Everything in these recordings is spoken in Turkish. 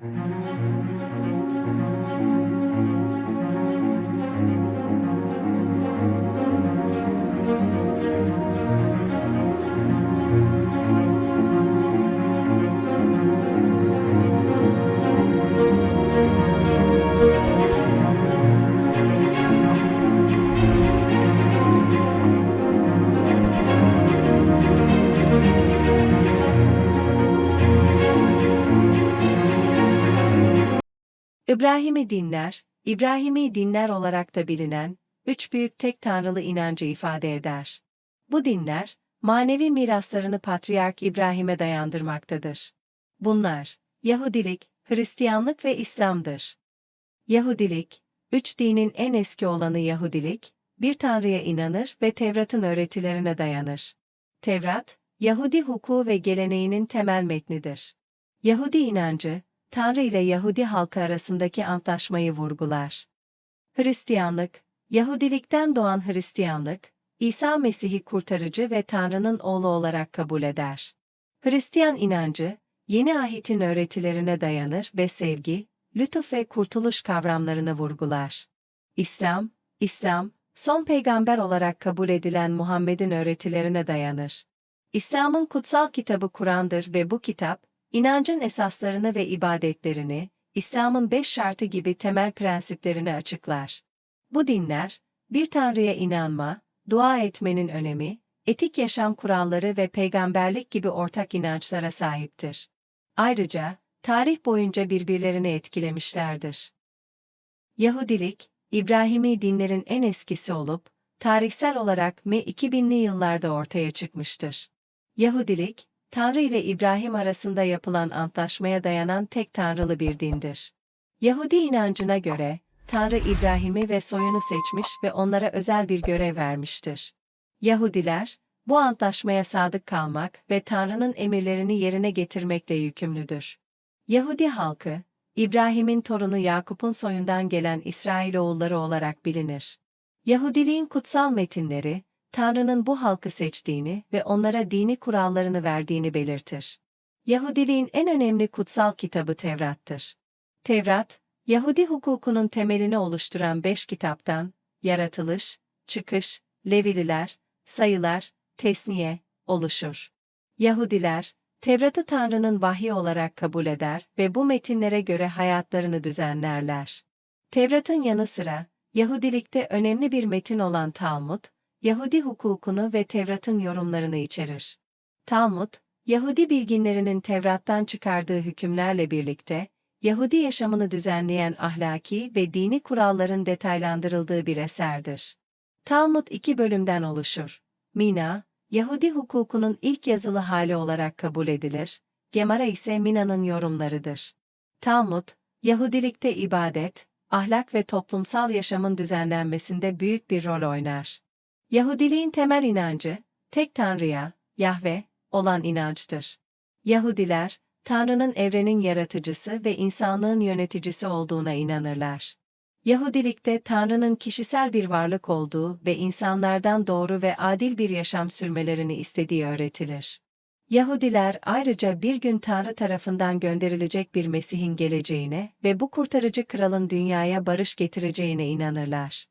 Mm-hmm. İbrahimi dinler, İbrahimi dinler olarak da bilinen, üç büyük tek tanrılı inancı ifade eder. Bu dinler, manevi miraslarını Patriark İbrahim'e dayandırmaktadır. Bunlar, Yahudilik, Hristiyanlık ve İslam'dır. Yahudilik, üç dinin en eski olanı Yahudilik, bir tanrıya inanır ve Tevrat'ın öğretilerine dayanır. Tevrat, Yahudi hukuku ve geleneğinin temel metnidir. Yahudi inancı, Tanrı ile Yahudi halkı arasındaki antlaşmayı vurgular. Hristiyanlık, Yahudilikten doğan Hristiyanlık, İsa Mesih'i kurtarıcı ve Tanrı'nın oğlu olarak kabul eder. Hristiyan inancı, yeni ahitin öğretilerine dayanır ve sevgi, lütuf ve kurtuluş kavramlarını vurgular. İslam, İslam, son peygamber olarak kabul edilen Muhammed'in öğretilerine dayanır. İslam'ın kutsal kitabı Kur'an'dır ve bu kitap, inancın esaslarını ve ibadetlerini, İslam'ın beş şartı gibi temel prensiplerini açıklar. Bu dinler, bir Tanrı'ya inanma, dua etmenin önemi, etik yaşam kuralları ve peygamberlik gibi ortak inançlara sahiptir. Ayrıca, tarih boyunca birbirlerini etkilemişlerdir. Yahudilik, İbrahimi dinlerin en eskisi olup, tarihsel olarak M 2000'li yıllarda ortaya çıkmıştır. Yahudilik, Tanrı ile İbrahim arasında yapılan antlaşmaya dayanan tek tanrılı bir dindir. Yahudi inancına göre, Tanrı İbrahim'i ve soyunu seçmiş ve onlara özel bir görev vermiştir. Yahudiler, bu antlaşmaya sadık kalmak ve Tanrı'nın emirlerini yerine getirmekle yükümlüdür. Yahudi halkı, İbrahim'in torunu Yakup'un soyundan gelen İsrailoğulları olarak bilinir. Yahudiliğin kutsal metinleri, Tanrı'nın bu halkı seçtiğini ve onlara dini kurallarını verdiğini belirtir. Yahudiliğin en önemli kutsal kitabı Tevrat'tır. Tevrat, Yahudi hukukunun temelini oluşturan beş kitaptan, Yaratılış, Çıkış, Levililer, Sayılar, Tesniye, oluşur. Yahudiler, Tevrat'ı Tanrı'nın vahyi olarak kabul eder ve bu metinlere göre hayatlarını düzenlerler. Tevrat'ın yanı sıra, Yahudilikte önemli bir metin olan Talmud, Yahudi hukukunu ve Tevrat'ın yorumlarını içerir. Talmud, Yahudi bilginlerinin Tevrat'tan çıkardığı hükümlerle birlikte, Yahudi yaşamını düzenleyen ahlaki ve dini kuralların detaylandırıldığı bir eserdir. Talmud iki bölümden oluşur. Mina, Yahudi hukukunun ilk yazılı hali olarak kabul edilir, Gemara ise Mina'nın yorumlarıdır. Talmud, Yahudilikte ibadet, ahlak ve toplumsal yaşamın düzenlenmesinde büyük bir rol oynar. Yahudiliğin temel inancı, tek Tanrı'ya, Yahve, olan inançtır. Yahudiler, Tanrı'nın evrenin yaratıcısı ve insanlığın yöneticisi olduğuna inanırlar. Yahudilikte Tanrı'nın kişisel bir varlık olduğu ve insanlardan doğru ve adil bir yaşam sürmelerini istediği öğretilir. Yahudiler ayrıca bir gün Tanrı tarafından gönderilecek bir Mesih'in geleceğine ve bu kurtarıcı kralın dünyaya barış getireceğine inanırlar.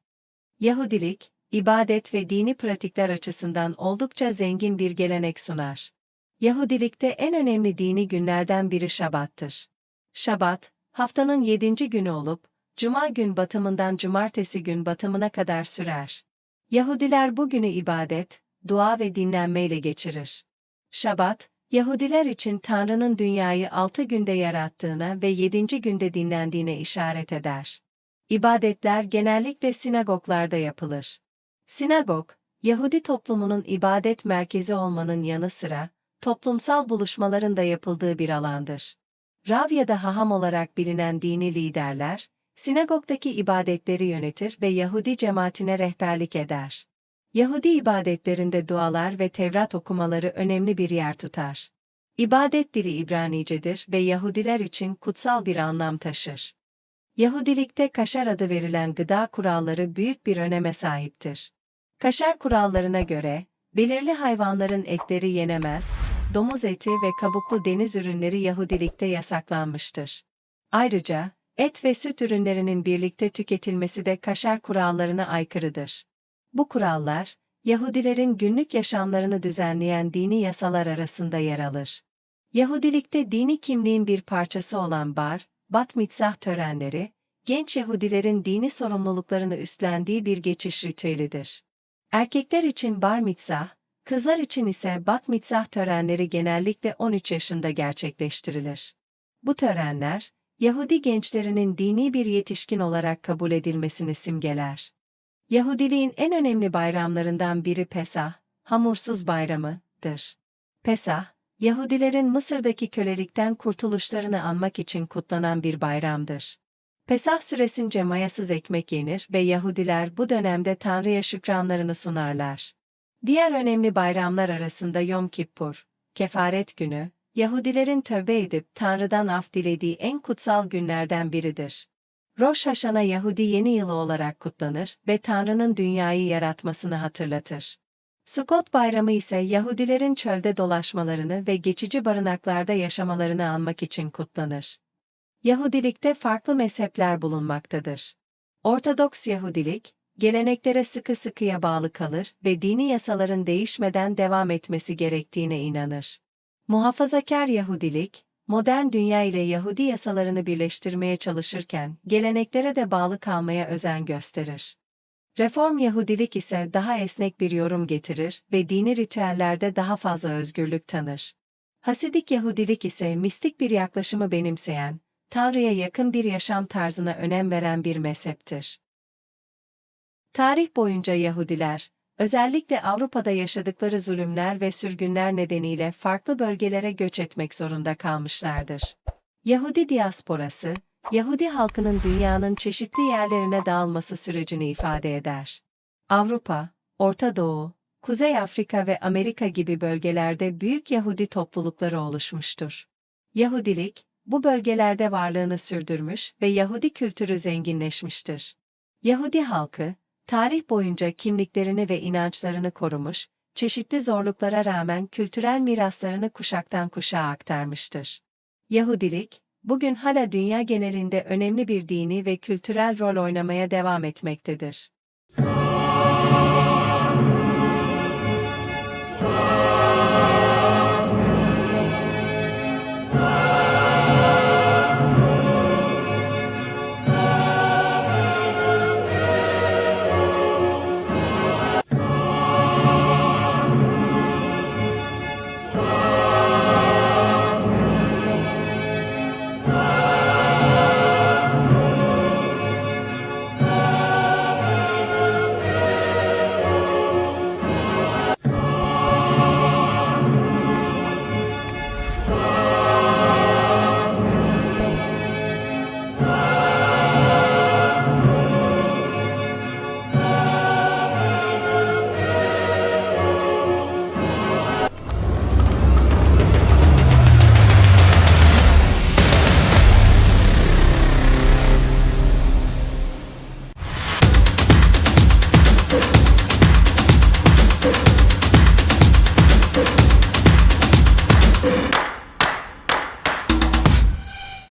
Yahudilik, ibadet ve dini pratikler açısından oldukça zengin bir gelenek sunar. Yahudilikte en önemli dini günlerden biri Şabat'tır. Şabat, haftanın yedinci günü olup, Cuma gün batımından cumartesi gün batımına kadar sürer. Yahudiler bu günü ibadet, dua ve dinlenmeyle geçirir. Şabat, Yahudiler için Tanrı'nın dünyayı altı günde yarattığına ve yedinci günde dinlendiğine işaret eder. İbadetler genellikle sinagoglarda yapılır. Sinagog, Yahudi toplumunun ibadet merkezi olmanın yanı sıra, toplumsal buluşmaların da yapıldığı bir alandır. Rav da haham olarak bilinen dini liderler, sinagogdaki ibadetleri yönetir ve Yahudi cemaatine rehberlik eder. Yahudi ibadetlerinde dualar ve Tevrat okumaları önemli bir yer tutar. İbadet dili İbranicedir ve Yahudiler için kutsal bir anlam taşır. Yahudilikte kaşar adı verilen gıda kuralları büyük bir öneme sahiptir. Kaşar kurallarına göre, belirli hayvanların etleri yenemez, domuz eti ve kabuklu deniz ürünleri Yahudilikte yasaklanmıştır. Ayrıca, et ve süt ürünlerinin birlikte tüketilmesi de kaşer kurallarına aykırıdır. Bu kurallar, Yahudilerin günlük yaşamlarını düzenleyen dini yasalar arasında yer alır. Yahudilikte dini kimliğin bir parçası olan bar, bat mitzah törenleri, genç Yahudilerin dini sorumluluklarını üstlendiği bir geçiş ritüelidir. Erkekler için bar mitzah, kızlar için ise bat mitzah törenleri genellikle 13 yaşında gerçekleştirilir. Bu törenler, Yahudi gençlerinin dini bir yetişkin olarak kabul edilmesini simgeler. Yahudiliğin en önemli bayramlarından biri Pesah, hamursuz bayramıdır. Pesah, Yahudilerin Mısır'daki kölelikten kurtuluşlarını anmak için kutlanan bir bayramdır. Pesah süresince mayasız ekmek yenir ve Yahudiler bu dönemde Tanrı'ya şükranlarını sunarlar. Diğer önemli bayramlar arasında Yom Kippur, kefaret günü, Yahudilerin tövbe edip Tanrı'dan af dilediği en kutsal günlerden biridir. Rosh Hashanah Yahudi yeni yılı olarak kutlanır ve Tanrı'nın dünyayı yaratmasını hatırlatır. Sukkot Bayramı ise Yahudilerin çölde dolaşmalarını ve geçici barınaklarda yaşamalarını anmak için kutlanır. Yahudilikte farklı mezhepler bulunmaktadır. Ortodoks Yahudilik, geleneklere sıkı sıkıya bağlı kalır ve dini yasaların değişmeden devam etmesi gerektiğine inanır. Muhafazakar Yahudilik, modern dünya ile Yahudi yasalarını birleştirmeye çalışırken geleneklere de bağlı kalmaya özen gösterir. Reform Yahudilik ise daha esnek bir yorum getirir ve dini ritüellerde daha fazla özgürlük tanır. Hasidik Yahudilik ise mistik bir yaklaşımı benimseyen, Tanrı'ya yakın bir yaşam tarzına önem veren bir mezheptir. Tarih boyunca Yahudiler, özellikle Avrupa'da yaşadıkları zulümler ve sürgünler nedeniyle farklı bölgelere göç etmek zorunda kalmışlardır. Yahudi diasporası, Yahudi halkının dünyanın çeşitli yerlerine dağılması sürecini ifade eder. Avrupa, Orta Doğu, Kuzey Afrika ve Amerika gibi bölgelerde büyük Yahudi toplulukları oluşmuştur. Yahudilik, bu bölgelerde varlığını sürdürmüş ve Yahudi kültürü zenginleşmiştir. Yahudi halkı, tarih boyunca kimliklerini ve inançlarını korumuş, çeşitli zorluklara rağmen kültürel miraslarını kuşaktan kuşağa aktarmıştır. Yahudilik, bugün hala dünya genelinde önemli bir dini ve kültürel rol oynamaya devam etmektedir. Christ.